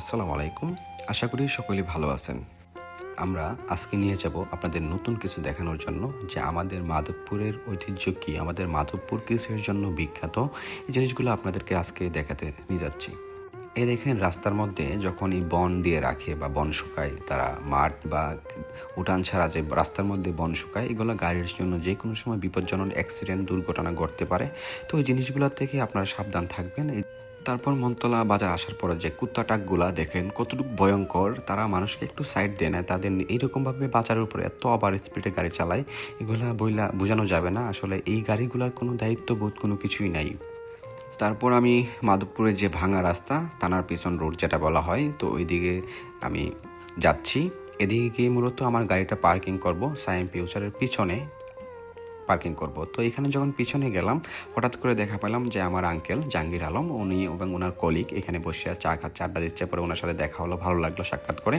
আসসালামু আলাইকুম। আশা করি সকলেই ভালো আছেন। আমরা আজকে নিয়ে যাব আপনাদের নতুন কিছু দেখানোর জন্য, যে আমাদের মাধবপুরের ঐতিহ্য কী? আমাদের মাধবপুর কিসের জন্য বিখ্যাত? এই জিনিসগুলো আপনাদেরকে আজকে দেখাতে নিয়ে যাচ্ছি। এ দেখেন, রাস্তার মধ্যে যখন এই বন দিয়ে রাখে বা বন শুকায়, তারা মাঠ বা উঠান ছাড়া যে রাস্তার মধ্যে বন শুকায়, এগুলো গাড়ির জন্য যে কোনো সময় বিপজ্জনক অ্যাক্সিডেন্ট দুর্ঘটনা ঘটতে পারে। তো ওই জিনিসগুলোর থেকে আপনারা সাবধান থাকবেন। তারপর মনতলা বাজার আসার পরে যে কুত্তা টাকগুলা দেখেন, কতটুকু ভয়ঙ্কর, তারা মানুষকে একটু সাইড দেয় না, তাদের এইরকমভাবে বাজারের উপরে এত আবার স্পিডে গাড়ি চালায়, এগুলা বইলা বোঝানো যাবে না। আসলে এই গাড়িগুলোর কোনো দায়িত্ববোধ কোনো কিছুই নাই। তারপর আমি মাধবপুরের যে ভাঙা রাস্তা, থানার পিছন রোড যেটা বলা হয়, তো ওইদিকে আমি যাচ্ছি। এদিকে গিয়ে মূলত আমার গাড়িটা পার্কিং করব, সাইম ফিউচারের পিছনে। পার্কিং করব। তো এখানে যখন পিছনে গেলাম, হঠাৎ করে দেখা পেলাম যে আমার আঙ্কেল জাহাঙ্গীর আলম, উনি এবং ওনার কলিগ এখানে বসে চা খাচ্ছে আড্ডা দিচ্ছে, পরে ওনার সাথে দেখা হলো, ভালো লাগল সাক্ষাৎ করে।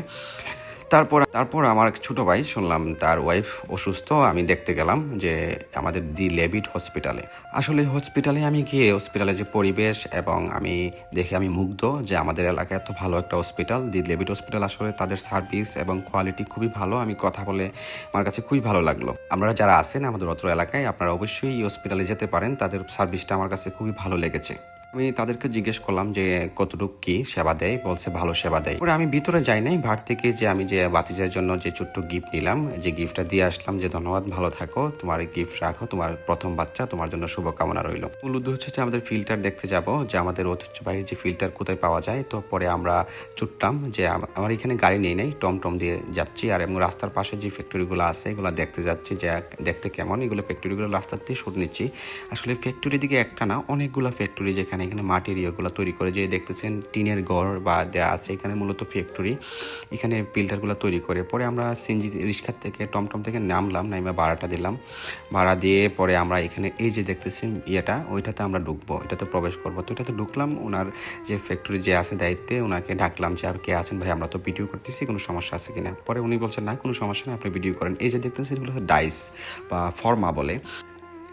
তারপর তারপর আমার ছোট ভাই, শুনলাম তার ওয়াইফ অসুস্থ। আমি দেখতে গেলাম যে আমাদের দি লেবিট হসপিটালে আসলে হসপিটালে আমি গিয়ে হসপিটালে যে পরিবেশ এবং আমি দেখে আমি মুগ্ধ যে আমাদের এলাকায় এত ভালো একটা হসপিটাল দি লেবিট হসপিটাল আসলে তাদের সার্ভিস এবং কোয়ালিটি খুবই ভালো। আমি কথা বলে আমার কাছে খুবই ভালো লাগল। আপনারা যারা আছেন আমাদের অত্র এলাকায়, আপনারা অবশ্যই এই হসপিটালে যেতে পারেন। তাদের সার্ভিসটা আমার কাছে খুবই ভালো লেগেছে। আমি তাদেরকে জিজ্ঞেস করলাম যে কতটুকু কি সেবা দেয়, বলছে ভালো সেবা দেয়। পরে আমি ভিতরে যাই নাই ভার থেকে যে আমি যে বাতিজার জন্য যে ছোট্ট গিফট নিলাম, যে গিফটটা দিয়ে আসলাম যে, ধন্যবাদ, ভালো থাকো, তোমার গিফট রাখো, তোমার প্রথম বাচ্চা, তোমার জন্য শুভকামনা রইল। মূল হচ্ছে যে আমাদের ফিল্টার দেখতে যাব, যে আমাদের ঐতিহ্যবাহী যে ফিল্টার কোথায় পাওয়া যায়। তো পরে আমরা ছুটলাম যে আমার এখানে গাড়ি নেই, নাই, টমটম দিয়ে যাচ্ছি। আর এবং রাস্তার পাশে যে ফ্যাক্টরিগুলো আছে, এগুলো দেখতে যাচ্ছি যে, দেখতে কেমন? এগুলো ফ্যাক্টরিগুলো রাস্তার দিয়ে শুট নিচ্ছি। আসলে ফ্যাক্টরি দিকে একটা না, অনেকগুলো ফ্যাক্টরি যেখানে এখানে এখানে মাটির ইয়েগুলো তৈরি করে যে দেখতেছেন টিনের ঘর বা দেয়া আছে, এখানে মূলত ফ্যাক্টরি এখানে ফিল্টারগুলো তৈরি করে। পরে আমরা সিনজি রিক্সার থেকে, টমটম থেকে নামলাম নামে ভাড়াটা দিলাম। ভাড়া দিয়ে পরে আমরা এখানে এই যে দেখতেছেন ইয়েটা, ওইটাতে আমরা ঢুকবো, এটাতে প্রবেশ করব। তো এটাতে ঢুকলাম, ওনার যে ফ্যাক্টরি যে আছে দায়িত্বে, ওনাকে ডাকলাম যে, আর কে আছেন ভাই? আমরা তো ভিডিও করতেছি, কোনো সমস্যা আছে কিনা? পরে উনি বলছেন, না, কোনো সমস্যা নেই, আপনি ভিডিও করেন। এই যে দেখতেছেন, এগুলো ডাইস বা ফর্মা বলে।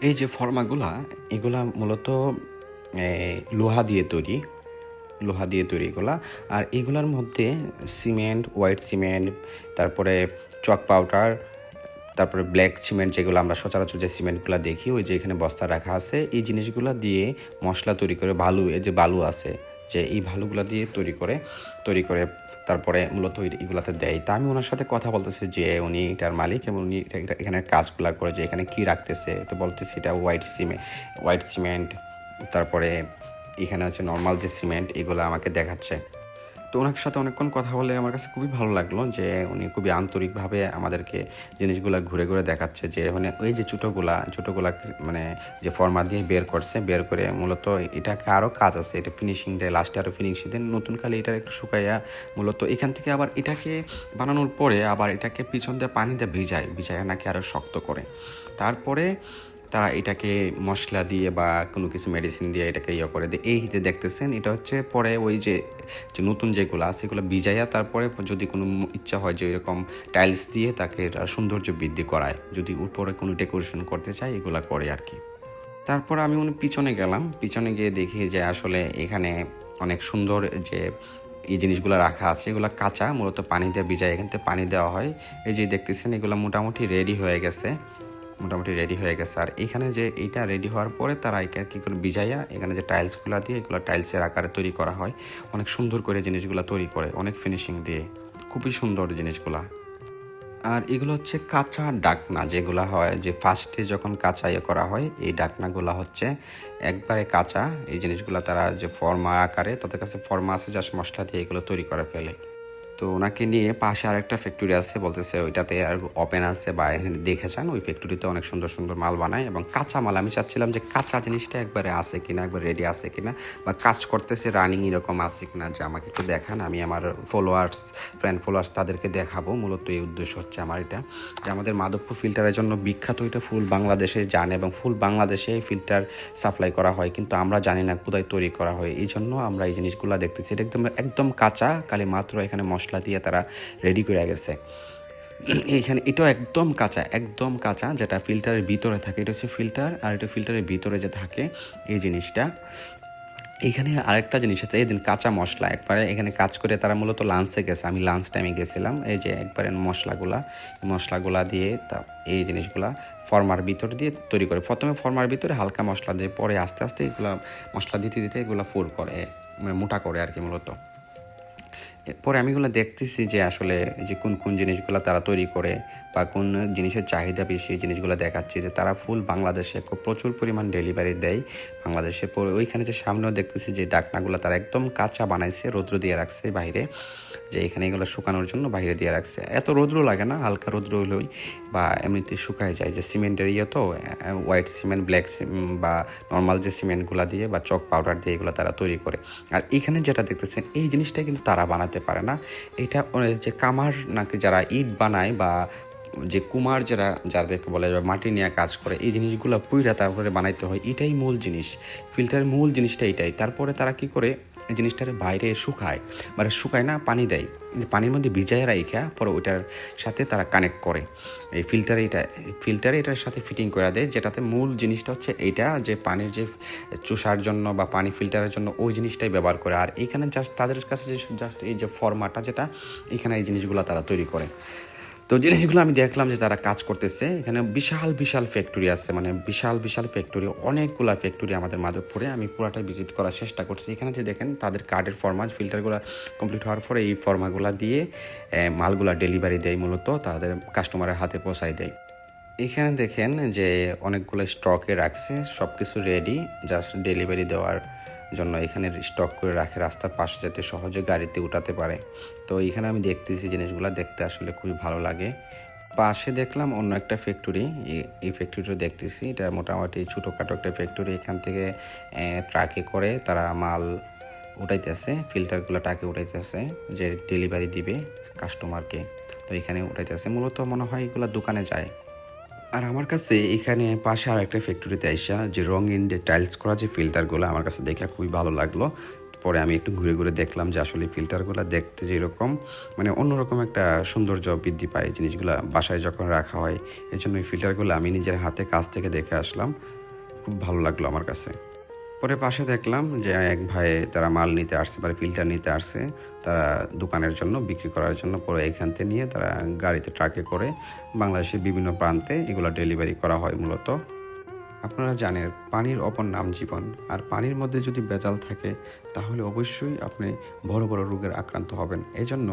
এই যে ফর্মাগুলা, এগুলা মূলত লোহা দিয়ে তৈরি, লোহা দিয়ে তৈরি এগুলা। আর এগুলার মধ্যে সিমেন্ট, হোয়াইট সিমেন্ট, তারপরে চক পাউডার, তারপরে ব্ল্যাক সিমেন্ট যেগুলো আমরা সচরাচর যে সিমেন্টগুলো দেখি, ওই যে এখানে বস্তা রাখা আছে, এই জিনিসগুলো দিয়ে মশলা তৈরি করে, বালু, এই যে বালু আছে, যে এই বালুগুলো দিয়ে তৈরি করে তৈরি করে তারপরে মূলত এগুলাতে দেয়। তা আমি ওনার সাথে কথা বলতেছি যে উনি এটার মালিক এবং উনি এখানে কাজগুলো করে যে এখানে কি রাখতেছে, তো বলতেছি এটা হোয়াইট সিমেন্ট হোয়াইট সিমেন্ট তারপরে এখানে আছে নর্মাল যে সিমেন্ট এগুলো আমাকে দেখাচ্ছে। তো ওনার সাথে অনেকক্ষণ কথা বলে আমার কাছে খুবই ভালো লাগল যে উনি খুবই আন্তরিকভাবে আমাদেরকে জিনিসগুলো ঘুরে ঘুরে দেখাচ্ছে যে মানে ওই যে ছোটোগুলা ছোটোগুলা মানে যে ফর্মা দিয়ে বের করছে, বের করে মূলত এটাকে আরও কাজ আছে, এটা ফিনিশিং দেয় লাস্টে আরও ফিনিশিং দেন নতুন কালে এটা একটু শুকাইয়া মূলত এখান থেকে আবার এটাকে বানানোর পরে আবার এটাকে পিছন দিয়ে পানি দিয়ে ভিজায় ভিজায় নাকি আরও শক্ত করে। তারপরে তারা এটাকে মশলা দিয়ে বা কোনো কিছু মেডিসিন দিয়ে এটাকে ইয়ে করে দিয়ে এই হিতে দেখতেছেন, এটা হচ্ছে পরে ওই যে যে নতুন যেগুলো আছে সেগুলো ভিজাইয়া তারপরে যদি কোনো ইচ্ছা হয় যে এরকম টাইলস দিয়ে তাকে সৌন্দর্য বৃদ্ধি করায়, যদি উপরে কোনো ডেকোরেশন করতে চায় এগুলো করে আর কি। তারপর আমি উনি পিছনে গেলাম, পিছনে গিয়ে দেখি যে আসলে এখানে অনেক সুন্দর যে এই জিনিসগুলো রাখা আছে, এগুলো কাঁচা, মূলত পানি দিয়ে ভিজায়, এখান থেকে পানি দেওয়া হয়। এই যে দেখতেছেন এগুলো মোটামুটি রেডি হয়ে গেছে। মোটামুটি রেডি হয়ে গেছে। আর এখানে যে এইটা রেডি হওয়ার পরে তারা এখানে কী করে ভিজাইয়া এখানে যে টাইলসগুলো দিয়ে এগুলো টাইলসের আকারে তৈরি করা হয়। অনেক সুন্দর করে জিনিসগুলো তৈরি করে, অনেক ফিনিশিং দিয়ে। খুবই সুন্দর জিনিসগুলা। আর এগুলো হচ্ছে কাঁচা ডাকনা যেগুলো হয়, যে ফার্স্টে যখন কাঁচা ইয়ে করা হয়, এই ডাকনাগুলো হচ্ছে একবারে কাঁচা। এই জিনিসগুলো তারা যে ফর্মা আকারে, তাদের কাছে ফর্মা আছে জাস্ট মশলা দিয়ে এগুলো তৈরি করে ফেলে। তো ওনাকে নিয়ে পাশে আর একটা ফ্যাক্টরি আছে, বলতেছে ওইটাতে আর ওপেন আছে, বা এখানে দেখে যান, ওই ফ্যাক্টরিতে অনেক সুন্দর সুন্দর মাল বানায়, এবং কাঁচা মাল। আমি চাচ্ছিলাম যে কাঁচা জিনিসটা একবারে আছে কিনা, একবার রেডি আছে কিনা, বা কাজ করতেছে রানিং এরকম আছে কিনা, যে আমাকে একটু দেখান। আমি আমার ফলোয়ার্স ফ্রেন্ড ফলোয়ার্স তাদেরকে দেখাবো। মূলত এই উদ্দেশ্য হচ্ছে আমার এটা, যে আমাদের মাধবপুর ফিল্টারের জন্য বিখ্যাত এটা ফুল বাংলাদেশে জানে, এবং ফুল বাংলাদেশে ফিল্টার সাপ্লাই করা হয়, কিন্তু আমরা জানি না কোথায় তৈরি করা হয়। এই জন্য আমরা এই জিনিসগুলো দেখতেছি। এটা একদম একদম কাঁচা, খালি মাত্র এখানে মশলা দিয়ে তারা রেডি করে গেছে। এইখানে এটাও একদম কাঁচা একদম কাঁচা, যেটা ফিল্টারের ভিতরে থাকে। এটা হচ্ছে ফিল্টার আর এটা ফিল্টারের ভিতরে যে থাকে এই জিনিসটা। এখানে আরেকটা জিনিস আছে, এই দিন কাঁচা মশলা। একবারে এখানে কাজ করে তারা মূলত লাঞ্চে গেছে। আমি লাঞ্চ টাইমে গেছিলাম, এই যে একবারে মশলাগুলা মশলাগুলা দিয়ে তা এই জিনিসগুলা ফর্মার ভিতর দিয়ে তৈরি করে। প্রথমে ফর্মার ভিতরে হালকা মশলা দিয়ে, পরে আস্তে আস্তে এগুলা মশলা দিতে দিতে এগুলা ফুর করে মানে মোটা করে আর কি মূলত। পরে আমি এগুলো দেখতেছি যে আসলে যে কোন কোন জিনিসগুলো তারা তৈরি করে বা কোন জিনিসের চাহিদা বেশি, এই জিনিসগুলো দেখাচ্ছে যে তারা ফুল বাংলাদেশে প্রচুর পরিমাণ ডেলিভারি দেয়। বাংলাদেশে ওইখানে যে সামনেও দেখতেছি যে ডাকনাগুলো তারা একদম কাঁচা বানাইছে, রৌদ্র দিয়ে রাখছে বাইরে। যে এখানে এগুলো শুকানোর জন্য বাইরে দিয়ে রাখছে। এত রৌদ্র লাগে না, হালকা রৌদ্র হলেই বা এমনিতে শুকায় যায়। যে সিমেন্টের ইয়ে তো হোয়াইট সিমেন্ট ব্ল্যাক বা নর্মাল যে সিমেন্টগুলো দিয়ে বা চক পাউডার দিয়ে এগুলো তারা তৈরি করে। আর এখানে যেটা দেখতেছেন, এই জিনিসটা কিন্তু তারা বানাতে পারে না। এটা যে কামার নাকি যারা ইট বানায় বা যে কুমার যারা, যাদেরকে বলে মাটি নিয়ে কাজ করে, এই জিনিসগুলো পুইরা তারপরে বানাইতে হয়, এটাই মূল জিনিস। ফিল্টারের মূল জিনিসটা এটাই। তারপরে তারা কি করে, এই জিনিসটার বাইরে শুকায়। মানে শুকায় না, পানি দেয়। পানির মধ্যে ভিজায় রাইখা, পরে ওইটার সাথে তারা কানেক্ট করে। এই ফিল্টারে এটা, ফিল্টারে এটার সাথে ফিটিং করে দেয়, যেটাতে মূল জিনিসটা হচ্ছে এইটা, যে পানির যে চুষার জন্য বা পানি ফিল্টারের জন্য ওই জিনিসটাই ব্যবহার করে। আর এইখানে জাস্ট তাদের কাছে যে জাস্ট এই যে ফর্মাটা যেটা, এখানে এই জিনিসগুলো তারা তৈরি করে। তো জিনিসগুলো আমি দেখলাম যে তারা কাজ করতেছে। এখানে বিশাল বিশাল ফ্যাক্টরি আছে মানে বিশাল বিশাল ফ্যাক্টরি অনেকগুলা ফ্যাক্টরি আমাদের মাধবপুরে। আমি পুরাটাই ভিজিট করার চেষ্টা করছি। এখানে যে দেখেন, তাদের কার্ডের ফর্মা ফিল্টারগুলো কমপ্লিট হওয়ার পরে এই ফর্মাগুলো দিয়ে মালগুলা ডেলিভারি দেয় মূলত, তাদের কাস্টমারের হাতে পৌঁছায় দেয়। এখানে দেখেন যে অনেকগুলো স্টকে রাখছে সব কিছু রেডি জাস্ট ডেলিভারি দেওয়ার জন্য এখানে স্টক করে রাখে, রাস্তার পাশে যাতে সহজে গাড়িতে উঠাতে পারে। তো এখানে আমি দেখতেছি জিনিসগুলো, দেখতে আসলে খুবই ভালো লাগে। পাশে দেখলাম অন্য একটা ফ্যাক্টরি এই ফ্যাক্টরিটা দেখতেছি। এটা মোটামুটি ছোটোখাটো একটা ফ্যাক্টরি এখান থেকে ট্রাকে করে তারা মাল উঠাইতেছে ফিল্টারগুলো টাকে উঠাইতেছে, যে ডেলিভারি দিবে কাস্টমারকে তো এখানে উঠাইতেছে। মূলত মনে হয় এগুলো দোকানে যায়। আর আমার কাছে এখানে পাশে আর একটা ফ্যাক্টরিতে আইসা যে রঙিন যে টাইলস করা যে ফিল্টারগুলো আমার কাছে দেখে খুবই ভালো লাগল। পরে আমি একটু ঘুরে ঘুরে দেখলাম যে আসলে ফিল্টারগুলো দেখতে যেরকম মানে অন্যরকম একটা সৌন্দর্য বৃদ্ধি পায় জিনিসগুলো বাসায় যখন রাখা হয়। এই জন্য এই ফিল্টারগুলো আমি নিজের হাতে কাছ থেকে দেখে আসলাম। খুব ভালো লাগল আমার কাছে। পরে পাশে দেখলাম যে এক ভাই তারা মাল নিতে আসছে মানে ফিল্টার নিতে আসছে, তারা দোকানের জন্য বিক্রি করার জন্য পরে এখান থেকে নিয়ে তারা গাড়িতে ট্রাকে করে বাংলাদেশের বিভিন্ন প্রান্তে এগুলো ডেলিভারি করা হয় মূলত। আপনারা জানেন পানির অপর নাম জীবন। আর পানির মধ্যে যদি বেজাল থাকে, তাহলে অবশ্যই আপনি বড় বড় রোগের আক্রান্ত হবেন। এই জন্য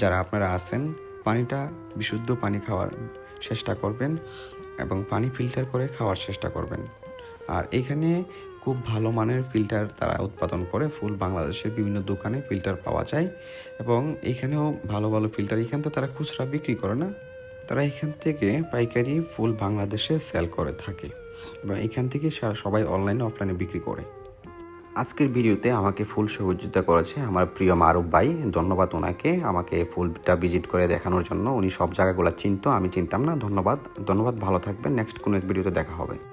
যারা আপনারা আছেন, পানিটা বিশুদ্ধ পানি খাওয়ার চেষ্টা করবেন এবং পানি ফিল্টার করে খাওয়ার চেষ্টা করবেন। আর এখানে খুব ভালো মানের ফিল্টার তারা উৎপাদন করে। ফুল বাংলাদেশের বিভিন্ন দোকানে ফিল্টার পাওয়া যায় এবং এখানেও ভালো ভালো ফিল্টার। এখান থেকে তারা খুচরা বিক্রি করে না। তারা এখান থেকে পাইকারি ফুল বাংলাদেশে সেল করে থাকে এবং এখান থেকে সবাই অনলাইনে অফলাইনে বিক্রি করে। আজকের ভিডিওতে আমাকে ফুল সহযোগিতা করেছে আমার প্রিয় মারুফ ভাই। ধন্যবাদ ওনাকে আমাকে ফুলটা ভিজিট করে দেখানোর জন্য। উনি সব জায়গাগুলো চিনত, আমি চিনতাম না। ধন্যবাদ। ধন্যবাদ, ভালো থাকবেন। নেক্সট কোনো এক ভিডিওতে দেখা হবে।